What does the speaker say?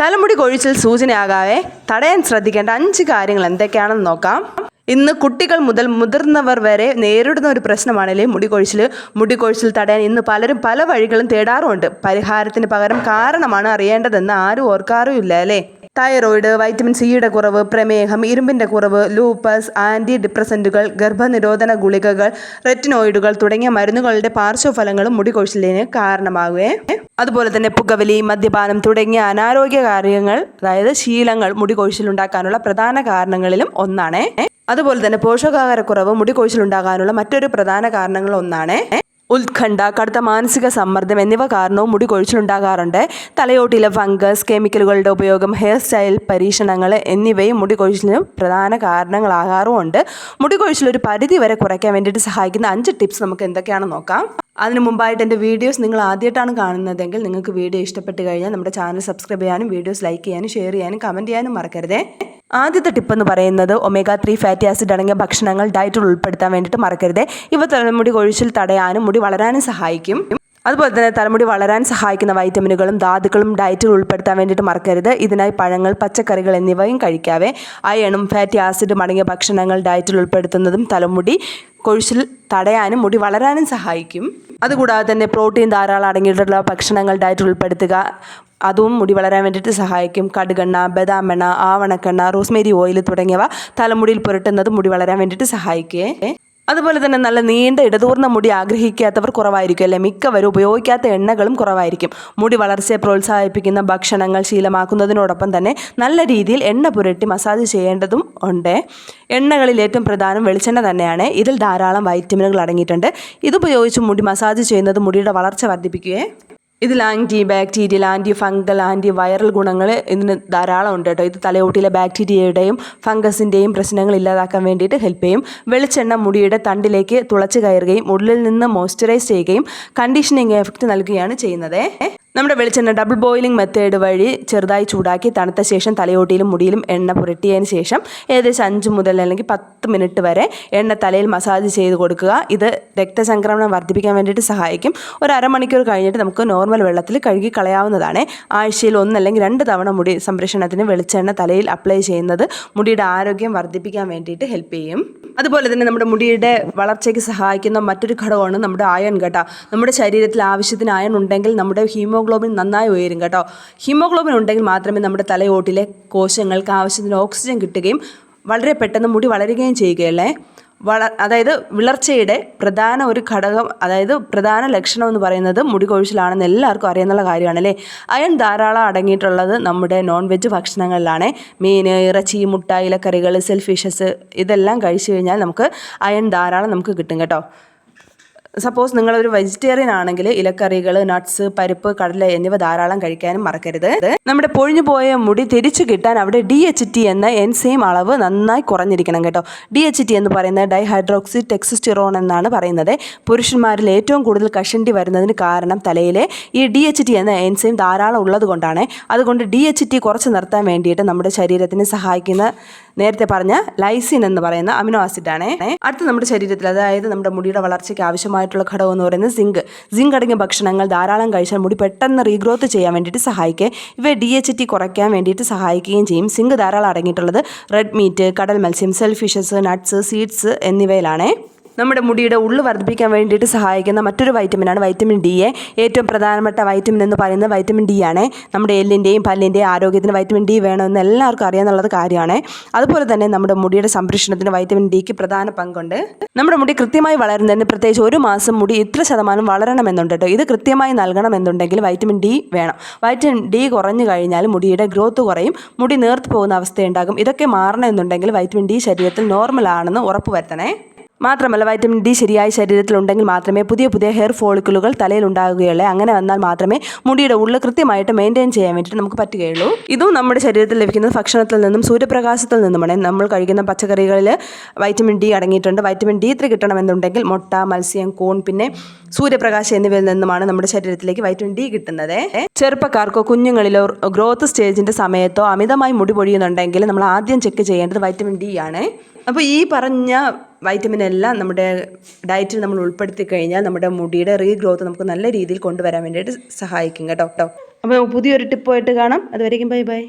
തലമുടി കൊഴിച്ചിൽ സൂചനയാകാതെ തടയാൻ ശ്രദ്ധിക്കേണ്ട അഞ്ച് കാര്യങ്ങൾ എന്തൊക്കെയാണെന്ന് നോക്കാം. ഇന്ന് കുട്ടികൾ മുതൽ മുതിർന്നവർ വരെ നേരിടുന്ന ഒരു പ്രശ്നമാണല്ലേ മുടികൊഴിച്ചിൽ മുടികൊഴിച്ചിൽ മുടി കൊഴിച്ചിൽ തടയാൻ ഇന്ന് പലരും പല വഴികളും തേടാറുമുണ്ട്. പരിഹാരത്തിന് പകരം കാരണമാണ് അറിയേണ്ടതെന്ന് ആരും ഓർക്കാറുമില്ല അല്ലേ? തൈറോയിഡ് വൈറ്റമിൻ സിയുടെ കുറവ് പ്രമേഹം ഇരുമ്പിന്റെ കുറവ് ലൂപ്പസ് ആന്റി ഡിപ്രസന്റുകൾ ഗർഭനിരോധന ഗുളികകൾ റെറ്റിനോയിഡുകൾ തുടങ്ങിയ മരുന്നുകളുടെ പാർശ്വഫലങ്ങളും മുടി കൊഴിച്ചിലിന് കാരണമാകുകയെ അതുപോലെ തന്നെ പുകവലി മദ്യപാനം തുടങ്ങിയ അനാരോഗ്യ കാര്യങ്ങൾ അതായത് ശീലങ്ങൾ മുടി കൊഴിച്ചിലുണ്ടാക്കാനുള്ള പ്രധാന കാരണങ്ങളിലും ഒന്നാണ്. അതുപോലെ തന്നെ പോഷകാഹാരക്കുറവ് മുടി കൊഴിച്ചിലുണ്ടാകാനുള്ള മറ്റൊരു പ്രധാന കാരണങ്ങൾ ഒന്നാണ്. ഉത്കണ്ഠ കടുത്ത മാനസിക സമ്മർദ്ദം എന്നിവ കാരണവും മുടി കൊഴിച്ചിലുണ്ടാകാറുണ്ട്. തലയോട്ടിലെ ഫംഗസ് കെമിക്കലുകളുടെ ഉപയോഗം ഹെയർ സ്റ്റൈൽ പരീക്ഷണങ്ങൾ എന്നിവയും മുടി കൊഴിച്ചിലിന് പ്രധാന കാരണങ്ങളാകാറുമുണ്ട്. മുടി കൊഴിച്ചിൽ ഒരു പരിധി വരെ കുറയ്ക്കാൻ വേണ്ടിയിട്ട് സഹായിക്കുന്ന അഞ്ച് ടിപ്സ് നമുക്ക് എന്തൊക്കെയാണെന്ന് നോക്കാം. അതിന് മുമ്പായിട്ട് എന്റെ വീഡിയോസ് നിങ്ങൾ ആദ്യമായിട്ടാണ് കാണുന്നതെങ്കിൽ നിങ്ങൾക്ക് വീഡിയോ ഇഷ്ടപ്പെട്ട് കഴിഞ്ഞാൽ നമ്മുടെ ചാനൽ സബ്സ്ക്രൈബ് ചെയ്യാനും വീഡിയോസ് ലൈക്ക് ചെയ്യാനും ഷെയർ ചെയ്യാനും കമന്റ് ചെയ്യാനും മറക്കരുതേ. ആദ്യത്തെ ടിപ്പ് എന്ന് പറയുന്നത് ഒമേഗ ത്രീ ഫാറ്റി ആസിഡ് അടങ്ങിയ ഭക്ഷണങ്ങൾ ഡയറ്റിൽ ഉൾപ്പെടുത്താൻ വേണ്ടിയിട്ട് മറക്കരുത്. ഇവ തലമുടി കൊഴിച്ചിൽ തടയാനും മുടി വളരാനും സഹായിക്കും. അതുപോലെ തന്നെ തലമുടി വളരാൻ സഹായിക്കുന്ന വൈറ്റമിനുകളും ധാതുക്കളും ഡയറ്റിൽ ഉൾപ്പെടുത്താൻ വേണ്ടിയിട്ട് മറക്കരുത്. ഇതിനായി പഴങ്ങൾ പച്ചക്കറികൾ എന്നിവയും കഴിക്കാവേ. അയണും ഫാറ്റി ആസിഡും അടങ്ങിയ ഭക്ഷണങ്ങൾ ഡയറ്റിൽ ഉൾപ്പെടുത്തുന്നതും തലമുടി കൊഴിച്ചിൽ തടയാനും മുടി വളരാനും സഹായിക്കും. അതുകൂടാതെ തന്നെ പ്രോട്ടീൻ ധാരാളം അടങ്ങിയിട്ടുള്ള ഭക്ഷണങ്ങൾ ഡയറ്റിൽ ഉൾപ്പെടുത്തുക അതും മുടി വളരാൻ വേണ്ടിയിട്ട് സഹായിക്കും. കടുകെണ്ണ ബദാമെണ്ണ ആവണക്കെണ്ണ റോസ്മേരി ഓയിൽ തുടങ്ങിയവ തലമുടിയിൽ പുരട്ടുന്നത് മുടി വളരാൻ വേണ്ടിയിട്ട് സഹായിക്കേ. അതുപോലെ തന്നെ നല്ല നീണ്ട ഇടതൂർന്ന മുടി ആഗ്രഹിക്കാത്തവർ കുറവായിരിക്കും അല്ലെ? മിക്കവരും ഉപയോഗിക്കാത്ത എണ്ണകളും കുറവായിരിക്കും. മുടി വളർച്ചയെ പ്രോത്സാഹിപ്പിക്കുന്ന ഭക്ഷണങ്ങൾ ശീലമാക്കുന്നതിനോടൊപ്പം തന്നെ നല്ല രീതിയിൽ എണ്ണ പുരട്ടി മസാജ് ചെയ്യേണ്ടതും ഉണ്ട്. എണ്ണകളിൽ ഏറ്റവും പ്രധാനം വെളിച്ചെണ്ണ തന്നെയാണ്. ഇതിൽ ധാരാളം വൈറ്റമിനുകൾ അടങ്ങിയിട്ടുണ്ട്. ഇതുപയോഗിച്ച് മുടി മസാജ് ചെയ്യുന്നത് മുടിയുടെ വളർച്ച വർദ്ധിപ്പിക്കുകയെ ഇതിൽ anti bacterial anti fungal anti viral ഗുണങ്ങൾ ഇതിന് ധാരാളം ഉണ്ട് കേട്ടോ. ഇത് തലയോട്ടിലെ ബാക്ടീരിയയുടെയും ഫംഗസിന്റെയും പ്രശ്നങ്ങൾ ഇല്ലാതാക്കാൻ വേണ്ടിയിട്ട് ഹെൽപ്പ് ചെയ്യും. വെളിച്ചെണ്ണ മുടിയുടെ തണ്ടിലേക്ക് തുളച്ച് കയറുകയും ഉള്ളിൽ നിന്ന് മോയ്സ്ചറൈസ് ചെയ്യുകയും കണ്ടീഷനിങ് എഫക്റ്റ് നൽകുകയാണ് ചെയ്യുന്നത്. നമ്മുടെ വെളിച്ചെണ്ണ ഡബിൾ ബോയിലിംഗ് മെത്തേഡ് വഴി ചെറുതായി ചൂടാക്കി തണുത്ത ശേഷം തലയോട്ടിയിലും മുടിയിലും എണ്ണ പുരട്ടിയതിന് ശേഷം ഏകദേശം അഞ്ച് മുതൽ അല്ലെങ്കിൽ പത്ത് മിനിറ്റ് വരെ എണ്ണ തലയിൽ മസാജ് ചെയ്ത് കൊടുക്കുക. ഇത് രക്തസംക്രമണം വർദ്ധിപ്പിക്കാൻ വേണ്ടിയിട്ട് സഹായിക്കും. ഒരു അരമണിക്കൂർ കഴിഞ്ഞിട്ട് നമുക്ക് നോർമൽ വെള്ളത്തിൽ കഴുകി കളയാവുന്നതാണ്. ആഴ്ചയിൽ ഒന്നല്ലെങ്കിൽ രണ്ട് തവണ മുടി സംരക്ഷണത്തിന് വെളിച്ചെണ്ണ തലയിൽ അപ്ലൈ ചെയ്യുന്നത് മുടിയുടെ ആരോഗ്യം വർദ്ധിപ്പിക്കാൻ വേണ്ടിയിട്ട് ഹെൽപ്പ് ചെയ്യും. അതുപോലെ തന്നെ നമ്മുടെ മുടിയുടെ വളർച്ചയ്ക്ക് സഹായിക്കുന്ന മറ്റൊരു ഘടകമാണ് നമ്മുടെ അയൺ കേട്ടോ നമ്മുടെ ശരീരത്തിൽ ആവശ്യത്തിന് അയൺ ഉണ്ടെങ്കിൽ നമ്മുടെ ഹീമോഗ്ലോബിൻ നന്നായി ഉയരും കേട്ടോ. ഹീമോഗ്ലോബിൻ ഉണ്ടെങ്കിൽ മാത്രമേ നമ്മുടെ തലയോട്ടിലെ കോശങ്ങൾക്ക് ആവശ്യത്തിന് ഓക്സിജൻ കിട്ടുകയും വളരെ പെട്ടെന്ന് മുടി വളരുകയും ചെയ്യുകയല്ലേ വള അതായത് വിളർച്ചയുടെ പ്രധാന ഒരു ഘടകം അതായത് പ്രധാന ലക്ഷണം എന്ന് പറയുന്നത് മുടി കൊഴിച്ചിലാണെന്ന് എല്ലാവർക്കും അറിയാവുന്ന കാര്യമാണല്ലേ. അയൺ ധാരാളം അടങ്ങിയിട്ടുള്ളത് നമ്മുടെ നോൺ വെജ് ഭക്ഷണങ്ങളിലാണ്. മീൻ ഇറച്ചി മുട്ട ഇലക്കറികൾ സെൽഫിഷസ് ഇതെല്ലാം കഴിച്ചു കഴിഞ്ഞാൽ നമുക്ക് അയൺ ധാരാളം നമുക്ക് കിട്ടും കേട്ടോ. സപ്പോസ് നിങ്ങളൊരു വെജിറ്റേറിയൻ ആണെങ്കിൽ ഇലക്കറികൾ നട്ട്സ് പരിപ്പ് കടല എന്നിവ ധാരാളം കഴിക്കാനും മറക്കരുത്. നമ്മുടെ പൊഴിഞ്ഞു പോയ മുടി തിരിച്ചു കിട്ടാൻ അവിടെ ഡി എച്ച് ടി എന്ന എൻസൈം അളവ് നന്നായി കുറഞ്ഞിരിക്കണം കേട്ടോ. ഡി എച്ച് ടി എന്ന് പറയുന്നത് ഡൈഹൈഡ്രോക്സി ടെക്സിസ്റ്റിറോൺ എന്നാണ് പറയുന്നത്. പുരുഷന്മാരിൽ ഏറ്റവും കൂടുതൽ കഷണ്ടി വരുന്നതിന് കാരണം തലയിലെ ഈ ഡി എച്ച് ടി എന്ന എൻസൈം ധാരാളം ഉള്ളത് കൊണ്ടാണ് അതുകൊണ്ട് ഡി എച്ച് ടി കുറച്ച് നിർത്താൻ വേണ്ടിയിട്ട് നമ്മുടെ ശരീരത്തിന് സഹായിക്കുന്ന നേരത്തെ പറഞ്ഞ ലൈസിൻ എന്ന് പറയുന്ന അമിനോ ആസിഡാണ്. അടുത്ത നമ്മുടെ ശരീരത്തിൽ അതായത് നമ്മുടെ മുടിയുടെ വളർച്ചയ്ക്ക് ആവശ്യമായിട്ടുള്ള ഘടകം എന്ന് പറയുന്നത് സിങ്ക്. സിങ്ക് അടങ്ങിയ ഭക്ഷണങ്ങൾ ധാരാളം കഴിച്ചാൽ മുടി പെട്ടെന്ന് റീഗ്രോത്ത് ചെയ്യാൻ വേണ്ടിയിട്ട് സഹായിക്കുക. ഇവ ഡി എച്ച് ടി കുറയ്ക്കാൻ വേണ്ടിയിട്ട് സഹായിക്കുകയും ചെയ്യും. സിങ്ക് ധാരാളം അടങ്ങിയിട്ടുള്ളത് റെഡ് മീറ്റ് കടൽ മത്സ്യം സെൽഫിഷസ് നട്ട്സ് സീഡ്സ് എന്നിവയിലാണ്. നമ്മുടെ മുടിയുടെ ഉള്ളു വർദ്ധിപ്പിക്കാൻ വേണ്ടിയിട്ട് സഹായിക്കുന്ന മറ്റൊരു വൈറ്റമിനാണ് വൈറ്റമിൻ ഡി എ. ഏറ്റവും പ്രധാനപ്പെട്ട വൈറ്റമിൻ എന്ന് പറയുന്നത് വൈറ്റമിൻ ഡി ആണ്. നമ്മുടെ എല്ലിന്റെയും പല്ലിന്റെയും ആരോഗ്യത്തിന് വൈറ്റമിൻ ഡി വേണമെന്ന് എല്ലാവർക്കും അറിയാമെന്നുള്ളത് കാര്യമാണ്. അതുപോലെ തന്നെ നമ്മുടെ മുടിയുടെ സംരക്ഷണത്തിന് വൈറ്റമിൻ ഡിക്ക് പ്രധാന പങ്കുണ്ട്. നമ്മുടെ മുടി കൃത്യമായി വളരുന്നതിന് പ്രത്യേകിച്ച് ഒരു മാസം മുടി ഇത്ര ശതമാനം വളരണമെന്നുണ്ട് ഇത് കൃത്യമായി നൽകണമെന്നുണ്ടെങ്കിൽ വൈറ്റമിൻ ഡി വേണം. വൈറ്റമിൻ ഡി കുറഞ്ഞു കഴിഞ്ഞാൽ മുടിയുടെ ഗ്രോത്ത് കുറയും മുടി നേർത്ത് പോകുന്ന അവസ്ഥയുണ്ടാകും. ഇതൊക്കെ മാറണമെന്നുണ്ടെങ്കിൽ വൈറ്റമിൻ ഡി ശരീരത്തിൽ നോർമൽ ആണെന്ന് ഉറപ്പുവരുത്തണേ. മാത്രമല്ല വൈറ്റമിൻ ഡി ശരിയായ ശരീരത്തിലുണ്ടെങ്കിൽ മാത്രമേ പുതിയ പുതിയ ഹെയർ ഫോളിക്കിളുകൾ തലയിൽ ഉണ്ടാകുകയുള്ളൂ. അങ്ങനെ വന്നാൽ മാത്രമേ മുടിയുടെ ഉള്ളിൽ കൃത്യമായിട്ട് മെയിന്റെയിൻ ചെയ്യാൻ വേണ്ടിയിട്ട് നമുക്ക് പറ്റുകയുള്ളൂ. ഇതും നമ്മുടെ ശരീരത്തിൽ ലഭിക്കുന്ന ഭക്ഷണത്തിൽ നിന്നും സൂര്യപ്രകാശത്തിൽ നിന്നുമാണ്. നമ്മൾ കഴിക്കുന്ന പച്ചക്കറികളിൽ വൈറ്റമിൻ ഡി അടങ്ങിയിട്ടുണ്ട്. വൈറ്റമിൻ ഡി ത്രീ കിട്ടണമെന്നുണ്ടെങ്കിൽ മുട്ട മത്സ്യം കൂൺ പിന്നെ സൂര്യപ്രകാശം എന്നിവയിൽ നിന്നുമാണ് നമ്മുടെ ശരീരത്തിലേക്ക് വൈറ്റമിൻ ഡി കിട്ടുന്നത്. ചെറുപ്പക്കാർക്കോ കുഞ്ഞുങ്ങളിലോ ഗ്രോത്ത് സ്റ്റേജിന്റെ സമയത്തോ അമിതമായി മുടി പൊഴിയുന്നുണ്ടെങ്കിൽ നമ്മൾ ആദ്യം ചെക്ക് ചെയ്യേണ്ടത് വൈറ്റമിൻ ഡി ആണ്. അപ്പോൾ ഈ പറഞ്ഞ വൈറ്റമിൻ എല്ലാം നമ്മുടെ ഡയറ്റിൽ നമ്മൾ ഉൾപ്പെടുത്തി കഴിഞ്ഞാൽ നമ്മുടെ മുടിയുടെ റീഗ്രോത്ത് നമുക്ക് നല്ല രീതിയിൽ കൊണ്ടുവരാൻ വേണ്ടിയിട്ട് സഹായിക്കും കേട്ടോ കേട്ടോ അപ്പോൾ പുതിയൊരു ടിപ്പുമായിട്ട് കാണാം. അതുവരെയും ബൈ ബൈ.